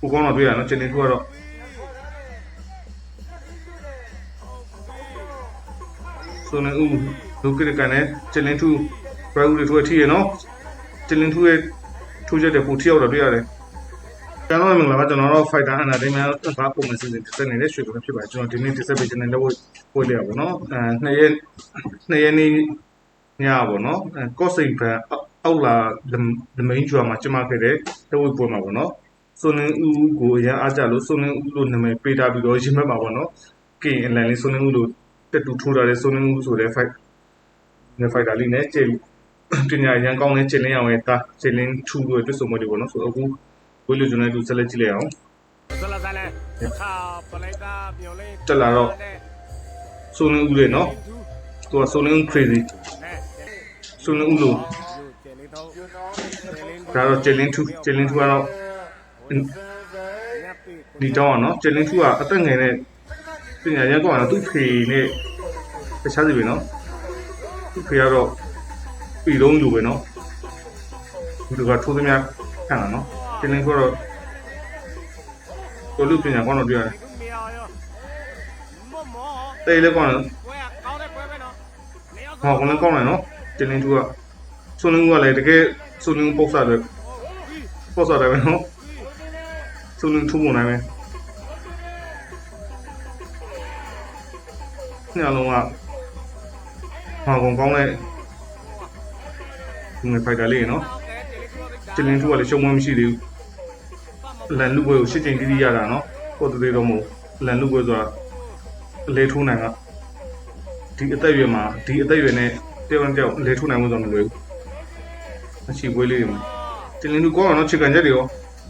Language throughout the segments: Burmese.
ကိုကောင်းတော့တွေ့ရနော်ချင်းနေထူကတော့ဆိုနေဦးဒုက္ခရကန်နဲ့ချင်းနေထူဘရာဦးတွေထူထီရနော်ချင်းနေထူရဲ့ထူချက်တဲ့ပူထီရောက်တော့တွေ့ရတယ်ကျွန်တော်မင်္ဂလာပါကျွန်တော်တို့ fighter အနာဒိမန်ဘာပုံမှန်စီစဉ်တက်နေတဲ့ရွှေကုန်ဖြစ်ပါတယ်ကျွန်တော်ဒီနေ့တက်ဆက်ပေးခြင်းနဲ့လက်ဝဲပွဲလေးရပါတော့အဲနှစ်ရက်နှစ်ရက်နေ့ညပါတော့အဲကော့စိန်ဖန်အောက်လာ the main drama ကျမခဲ့တဲ့လက်ဝဲပွဲမှာပေါ့ နော်ဆိုနေဦးကိုအရင်အားကြလို့ဆိုနေဦးလို့နာမည်ပေးထားပြီးတော့ရင်ဘက်မှာပေါ့နော်ကင်အလန်လေးဆိုနေဦးလို့တက်တူထိုးထားတဲ့ဆိုနေဦးဆိုတဲ့ fight နဲ့ fighter လေးနဲ့ကျင်းပညာရန်ကောင်းတဲ့ကျင်းလင်းအောင်ရဲ့တာကျင်းလင်းထူလို့တွေ့ဆုံမှုတွေပေါ့နော်ဆိုအခုဝေးလူကျွန်တော်တို့ဆက်လက်ကြည့်လိုက်အောင်ဆက်လာစားလဲခါပလိုက်တာမျောလေးတက်လာတော့ဆိုနေဦးလေနော်သူကဆိုနေဦး crazy ဆိုနေဦးလို့ကျဲလေးတော့ကျဲလေးဒါတော့ကျင်းလင်းထူကျင်းလင်းထူကတော့ညပ်ပြီ ဒီတော့နော်ကျလင်းသူကအသက်ငယ်နဲ့ပညာရန်ကောင်းတော့သူ့ဖေနဲ့တခြားစီပဲနော်သူ့ဖေကတော့ပြည်လုံးလူပဲနော်ဒီလိုကထိုးသမျှခံတာနော်ကျလင်းသူကတော့ကိုလူပညာကောင်းတော့တွေ့ရတယ်တေးလည်းကောင်းတယ်ဟောကောင်းလည်းကောင်းတယ်နော်ကျလင်းသူကဆွန်လင်းကလည်းတကယ်ဆွန်လင်းပုတ်စားတယ်ပုတ်စားတယ်ပဲနော် 쏘는 투보 나면 그냥 뭔가 아 공공에 공에 발달이 너 찔린 투가 레쇼 몸시 되고 란 루고요 시진 디디야다 너 꼬드리 너무 란 루고요 좋아 레 투나가 ဒီအသက်အရွယ်မှာဒီအသက်အရွယ်နဲ့တယောက်တယောက်လဲထုတ်နိုင်မှုဆိုတော့မလွယ်ဘူးမရှိပွေးလေးတွေမှာတင်လင်းတို့ကောင်းအောင်တော့ချစ်ကန်ချက်တွေရော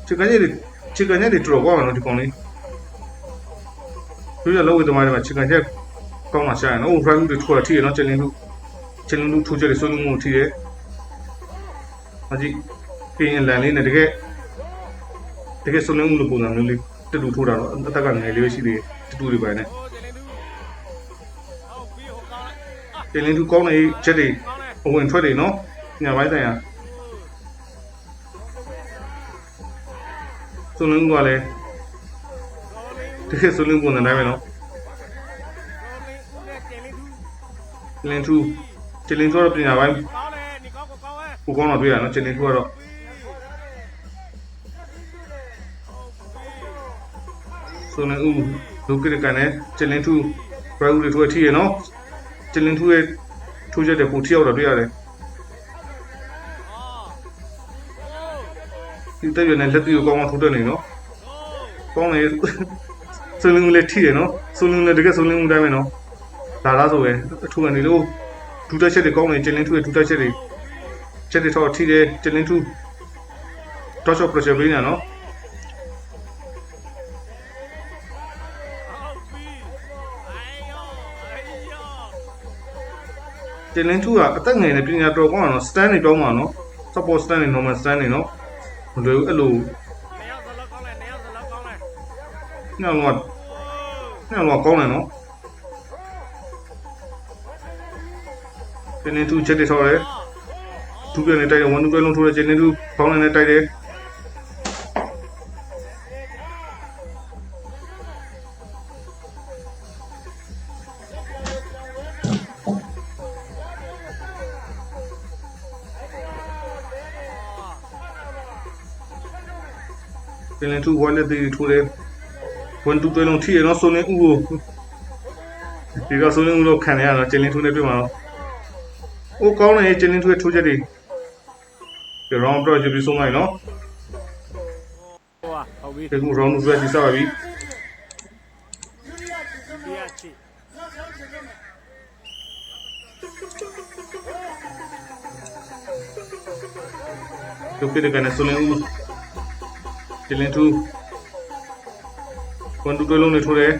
ချစ်ကန်ချက်တွေ ချစ်ကန်ချက်တွေတော်တော်ကောင်းအောင်နော်ဒီကောင်လေးသူရလောဝေသမားတွေမှာချစ်ကန်ချက်ကောင်းမှရှာရနော်ဟို drive တွေထိုးတာထိရနော်ကျလင်းထူကျလင်းထူထိုးချက်တွေဆွေးနွေးမှုထိတယ်အကြည့်ပြင်းလန်လေးနဲ့တကယ်တကယ်စုံလုံးလို့ပုံစံမျိုးလေးတူတူထိုးတာတော့အသက်ကငယ်လေးပဲရှိသေးတယ်တူတူတွေပဲနဲ့ကျဲလေးတူဟုတ်ပြီဟိုကောင်းလိုက်တင်လင်းသူကောင်းနေချက်တွေကောင်းလဲအဝင်ထွက်တွေနော်ညပိုင်းဆိုင်ရာ စုံလုံးကလည်းတကယ်စုံလုံးပုံစံတိုင်းပဲနော်ကောင်းလေးဦးနဲ့ကျဲလေးတူတင်လင်းသူတင်လင်းသူတော့ပညာပိုင်းကောင်းလဲဒီကောင်းကိုကောင်းဟဲ့ကိုကောင်းတော့တွေ့ရနော်တင်လင်းသူကတော့စုံလုံးဦးဒုက္ခရကန်နဲ့တင်လင်းသူဘရာဦးတွေထွေးထီရနော်တင်လင်းသူရဲ့ထိုးချက်တွေပူထီရောက်တော့တွေ့ရတယ် ဒီတက်ရွယ်နဲ့လက်တီကိုကောင်းကောင်းထိုးတက်နေနော်ကောင်းနေဆိုလင်းလေးထိတယ်နော်ဆိုလင်းလေးတကယ်ဆိုလင်းမှုတိုင်းပဲနော်ဒါလားဆိုပဲအထူကနေလို့ဒူတက်ချက်တွေကောင်းနေကျင်းလင်းထူရဲ့ဒူတက်ချက်တွေချက်တွေတော့ထိတယ်ကျင်းလင်းထူတော့ချော့ပရက်ရှာပေးနေနော်ဟုတ်ပြီအိုင်ယောအိုင်ယောကျင်းလင်းထူကအသက်ငယ်နေပညာတော်ကောင်းအောင်နော် stand နေပြောင်းမှာနော် support stand နေ normal stand နေနော် မလွယ်ဘူးအဲ့လိုနေရာစလောက်ကောင်းလဲနေရာစလောက်ကောင်းလဲညောင်းတော့ညောင်းတော့ကောင်းတယ်နော်ကျင်းလင်းထူချက်တွေထောက်တယ်ဒုပြနဲ့တိုက်တယ်ဝန်ဒုပြလုံးထိုးတယ်ကျင်းနေသူခေါင်းနဲ့တိုက်တယ် ကျင်းနေသူဝါလက်တီထိုးတယ်ဝန်ဒုပြလုံးထိရတော့ဆိုနေဦးကိုဒီကဆိုနေဦးလို့ခံရတော့ကျင်းနေထိုးနေပြမှာတော့။အိုးကောင်းတယ်ကျင်းင်းထွေးထိုးချက်တွေဒီ round တော့ယူပြီးဆုံးလိုက်နော်ဟိုဟာဟုတ်ပြီ။ဒီခု round 2ကြီးစပါပြီဒီအချီ။ဒုက္ခတဲ့ကနေဆိုလင်းဦး ကျင်းင်းထူးကွန်တူတွဲလုံးနဲ့ထိုးတယ်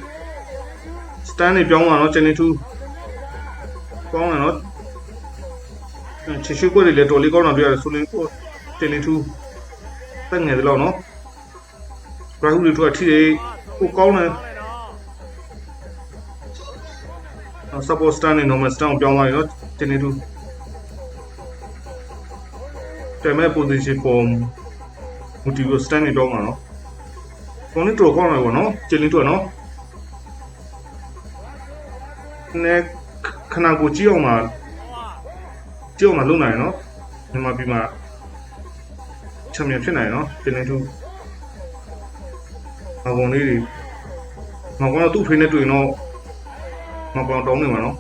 ။ stand နေပြောင်းသွားနော်ကျင်းင်းထူးကောင်းတယ်နော်။ချီရှုကွက်တွေလည်းတော်လေးကောင်းတာတွေ့ရတယ်ဆိုလင်းကိုကျင်းင်းထူးတက်ငယ်တယ်လို့နော်။ရာဟုတွေထိုးတာထိတယ်။ကိုကောင်းတယ်ကောင်းလဲနော် support stand နဲ့ normal stand ကိုပြောင်းသွားပြီနော်တင်းနေသူတယ်မဲ့ position form motive stand နဲ့ပြောင်းမှာနော်ကောင်းနေတော့ကောင်းတယ်ပေါ့နော်ကျင်းလင်းတော့နော်နဲခဏကိုကြည့်အောင်မှာကြည့်အောင်မှာလုံနိုင်နော်မြန်မာပြည်မှာချမ်းမြေဖြစ်နိုင်နော်ကျင်းလင်းသူအကောင်လေးတွေမကောင်တော့သူ့ဖေးနဲ့တွေ့ရင်တော့မကောင်တောင်းနေမှာနော်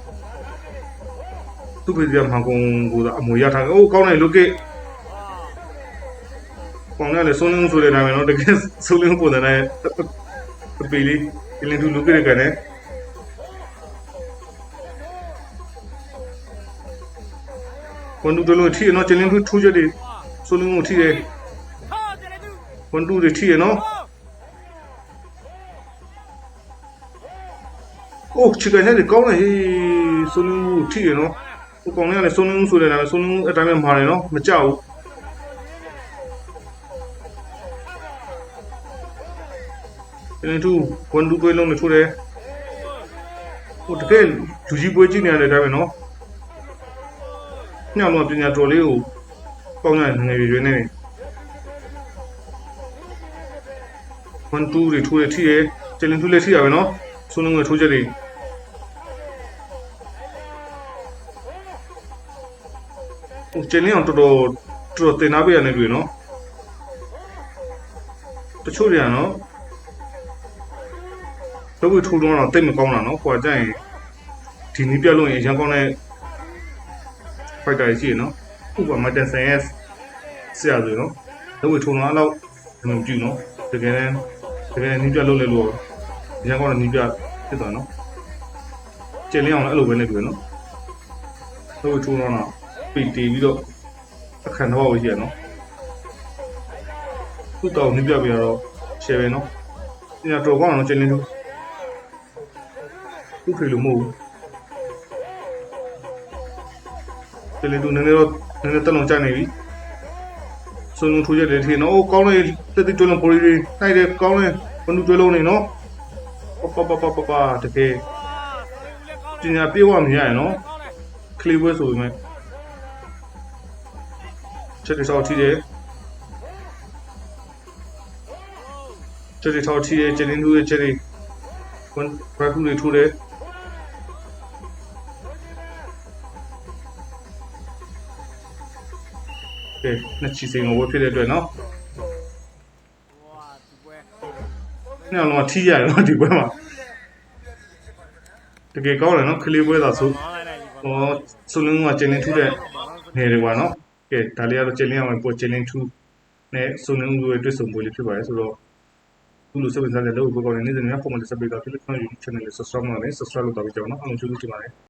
သူ့ဖေးကမကောင်ကိုအမွေရထားအိုးကောင်းတယ်လုတ်ကေ ပေါင်နဲ့လည်းဆုံးလင်းဆိုတဲ့နာမည်တော့တကယ်ဆုံးလင်းပုံစံနဲ့အပီလေးကလင်းသူလူကြရကနေဝန်တူတလို့ထီနော်ကျလင်းသူထိုးချက်တွေဆုံးလင်းကိုထီတယ်ဟာကျနေသူဝန်တူတွေထီရနော်အိုးချီကနေကောင်းတယ်ဟေးဆုံးလင်းကိုထီရနော်ဟိုကောင်လေးကလည်းဆုံးလင်းဆိုတဲ့နာမည်ဆုံးလင်းအတိုင်းပဲမှားတယ်နော်မကြောက်ဘူး ကျင်းတူဝန်တူတွေလုံးနဲ့ထိုးတယ်ဟိုတကယ်လူကြီးပွဲကြည့်နေရတဲ့အတိုင်းပဲနော်ညလုံးပညာတော်လေးကိုပေါင်းရငယ်ရွယ်နေတယ်ဝန်တူတွေထိုးရထိရကျင်းတူလေးထိရပဲနော်ဆုံးလုံးကထိုးချက်တွေဟိုကျင်းလင်းအောင်တော်တော်တော်တင်နာပေးရနေပြီနော်တချို့တွေကနော် တော့ဝထူတော့တော့တိတ်မကောင်းတာနော်။ဟိုကကြရင်ဒီနီးပြလို့ရင်အရန်ကောင်းတဲ့ fighter ရှိရနော်။ဥပမာတန်ဆန်ရဲ့ဆရာဆိုနော်။တော့ဝထူတော့အဲ့လောက်မကြည့်နော်။တကယ်တမ်းတကယ်နီးပြလို့လဲလို့အရန်ကောင်းတဲ့နီးပြဖြစ်သွားနော်။ကျင်းလင်းအောင်လည်းအဲ့လိုပဲနေပြီနော်။တော့ဝထူတော့တော့ပိတ်တီးပြီးတော့အခန်းတော့ရှိရနော်။သူ့တောင်နီးပြပြတော့ share ပဲနော်။ညတော့ကောင်းအောင် ကျင်းလင်းတော့သူ့ဖေလို့မဟုတ်ဘူးတလေတူနည်းနည်းတော့နည်းနည်းတက်လုံးကြနေပြီဆုံးလုံးထိုးရတယ်ထင်နော်အိုးကောင်းတယ်တက်တက်တွလုံးပေါ်ရီနိုင်တယ်ကောင်းတယ်ဘနုတွလုံးနေနော်ပပပပပပတကယ်ပညာပြေဝမရရနော်ကလေးပွဲဆိုပေမဲ့ချက်တွေဆောက်ထီးတယ်ချက်တွေဆောက်ထီးတယ်ကျင်းလူရဲ့ချက်တွေဝန်ဘက်ကူတွေထိုးတယ် ကဲနှစ်ချီစိန်ကိုဝယ်ဖြစ်တဲ့အတွက်နော်ဝါဒီပွဲနှစ်အောင်လုံးကထီးရတယ်နော်ဒီပွဲမှာတကယ်ကောင်းတယ်နော်ခလေးပွဲသာဆိုမောင်းလိုက်တယ်ဒီပွဲဟောဆိုလင်းကကျင်းလင်းထူးတဲ့နေတွေပါနော်ကဲဒါလေးကတော့ကျင်းလင်းအောင်ပို့ကျင်းလင်းထူးနဲ့ဆိုလင်းဦးရဲ့တွေ့ဆုံပွဲလေးဖြစ်ပါတယ်ဆိုတော့ခုလိုစပင်စားတဲ့လောက်ဘောကောင်းနေနေနေပုံမှန်စပင်ကဖြစ်လို့ကျွန်တော် YouTube channel လေး subscribe လုပ်နေ subscribe လုပ်တော့ကြအောင်နော်အားလုံးကျေးဇူးတင်ပါတယ်